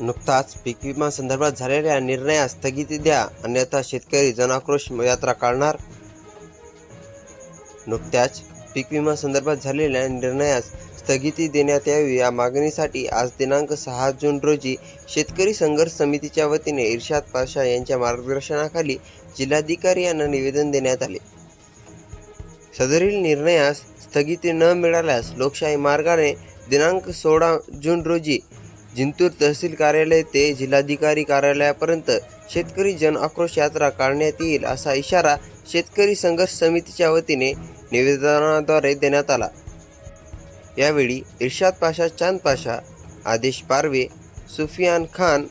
नुकताच पीक विमा संदर्भात झालेल्या निर्णयास स्थगिती द्या. अन्यथा शेतकरी जनाक्रोश यात्रा काढणार. नुकत्याच पीक विमा संदर्भात झालेल्या निर्णयास स्थगिती देण्यात यावी. या मागणीसाठी आज दिनांक सहा जून रोजी शेतकरी संघर्ष समितीच्या वतीने इर्शाद पाशा यांच्या मार्गदर्शनाखाली जिल्हाधिकारी यांना निवेदन देण्यात आले. सदरील निर्णयास स्थगिती न मिळाल्यास लोकशाही मार्गाने दिनांक सोळा जून रोजी जिंतूर तहसील कार्यालय ते जिल्हाधिकारी कार्यालयापर्यंत शेतकरी जन आक्रोश यात्रा काढण्यात येईल असा इशारा शेतकरी संघर्ष समितीच्या वतीने निवेदनाद्वारे देण्यात आला. यावेळी इर्शाद पाशा चांद पाशा आदेश पारवे सुफियान खान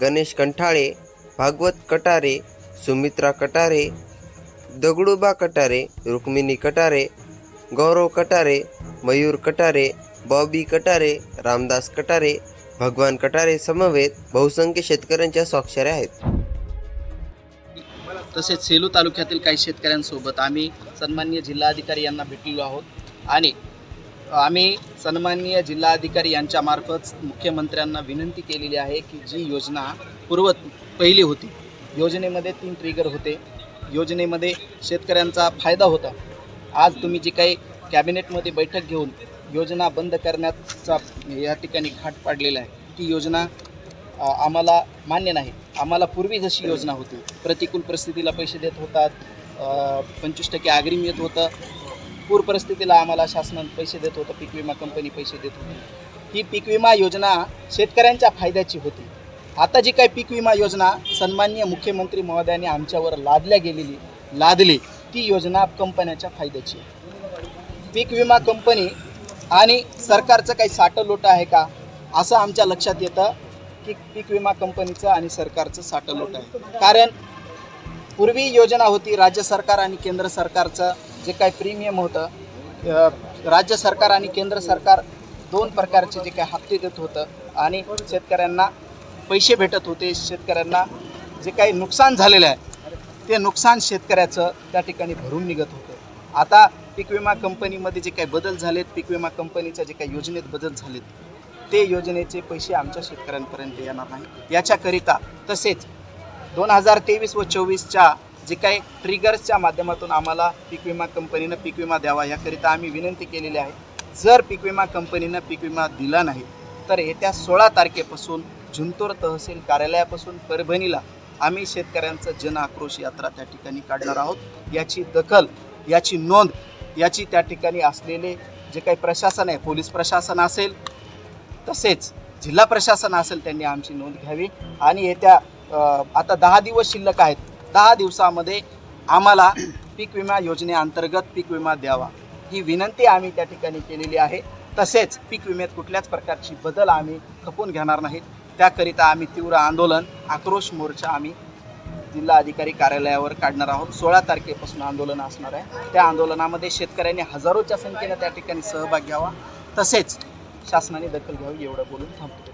गणेश कंठाळे भागवत कटारे सुमित्रा कटारे दगडूबा कटारे रुक्मिणी कटारे गौरव कटारे मयूर कटारे बॉबी कटारे रामदास कटारे भगवान कटारे समवेत बहुसंख्य शेतकऱ्यांच्या स्वाक्षऱ्या आहेत. तसेच सेलू तालुक्यातील काही शेतकऱ्यांसोबत आम्ही सन्माननीय जिल्हाधिकारी यांना भेटलेलो आहोत. आणि आम्ही सन्माननीय जिल्हाधिकारी यांच्यामार्फत मुख्यमंत्र्यांना विनंती केलेली आहे की जी योजना पूर्व पहिली होती. योजनेमध्ये तीन ट्रिगर होते. योजनेमध्ये शेतकऱ्यांचा फायदा होता. आज तुम्ही जी काही कॅबिनेटमध्ये बैठक घेऊन योजना बंद करण्याचा या ठिकाणी घाट पाडलेला आहे. ती योजना आम्हाला मान्य नाही. आम्हाला पूर्वी जशी योजना होती प्रतिकूल परिस्थितीला पैसे देत होतात पंचवीस टक्के अग्रिम येत होतं. पूर परिस्थितीला आम्हाला शासनानं पैसे देत होतं पीक विमा कंपनी पैसे देत होती. ही पीक विमा योजना शेतकऱ्यांच्या फायद्याची होती. आता जी काही पीक विमा योजना सन्माननीय मुख्यमंत्री महोदयाने आमच्यावर लादल्या गेलेली लादली ती योजना कंपन्याच्या फायद्याची आहे. पीक विमा कंपनी आणि सरकारचं काही साठं लोटं आहे का? असं आमच्या लक्षात येतं की पीक विमा कंपनीचं आणि सरकारचं साठं लोट आहे. कारण पूर्वी योजना होती राज्य सरकार आणि केंद्र सरकारचं जे काही प्रीमियम होतं राज्य सरकार आणि केंद्र सरकार दोन प्रकारचे जे काही हप्ते देत होतं आणि शेतकऱ्यांना पैसे भेटत होते. शेतकऱ्यांना जे काही नुकसान झालेलं आहे ते नुकसान शेतकऱ्याचं त्या ठिकाणी भरून निघत होतं. आता पीक विमा कंपनीमध्ये जे काही बदल झालेत पीक विमा कंपनीच्या जे काही योजनेत बदल झालेत ते योजनेचे पैसे आमच्या शेतकऱ्यांपर्यंत येणार नाही. याच्याकरिता तसेच दोन हजार तेवीस व चोवीसच्या जे काही ट्रिगर्सच्या माध्यमातून आम्हाला पीक विमा कंपनीनं पीक विमा द्यावा याकरिता आम्ही विनंती केलेली आहे. जर पीक विमा कंपनीनं पीक विमा दिला नाही तर येत्या सोळा तारखेपासून झुंतूर तहसील कार्यालयापासून परभणीला आम्ही शेतकऱ्यांचं जन आक्रोश यात्रा त्या ठिकाणी काढणार आहोत. याची दखल याची नोंद याची त्या ठिकाणी असलेले जे काही प्रशासन आहे पोलीस प्रशासन असेल तसेच जिल्हा प्रशासन असेल त्यांनी आमची नोंद घ्यावी. आणि येत्या आता दहा दिवस शिल्लक आहेत. दहा दिवसामध्ये आम्हाला पीक विमा योजनेअंतर्गत पीक विमा द्यावा. ही विनंती आम्ही त्या ठिकाणी केलेली आहे. तसेच पीक विम्यात कुठल्याच प्रकारची बदल आम्ही खपून घेणार नाहीत. त्याकरिता आम्ही तीव्र आंदोलन आक्रोश मोर्चा आम्ही जिल्हा अधिकारी कार्यालयावर काढणार आहोत. सोळा तारखेपासून आंदोलन असणार आहे. त्या आंदोलनामध्ये शेतकऱ्यांनी हजारोच्या संख्येने त्या ठिकाणी सहभाग घ्यावा. तसेच शासनाने दखल घ्यावी एवढं बोलून थांबतो.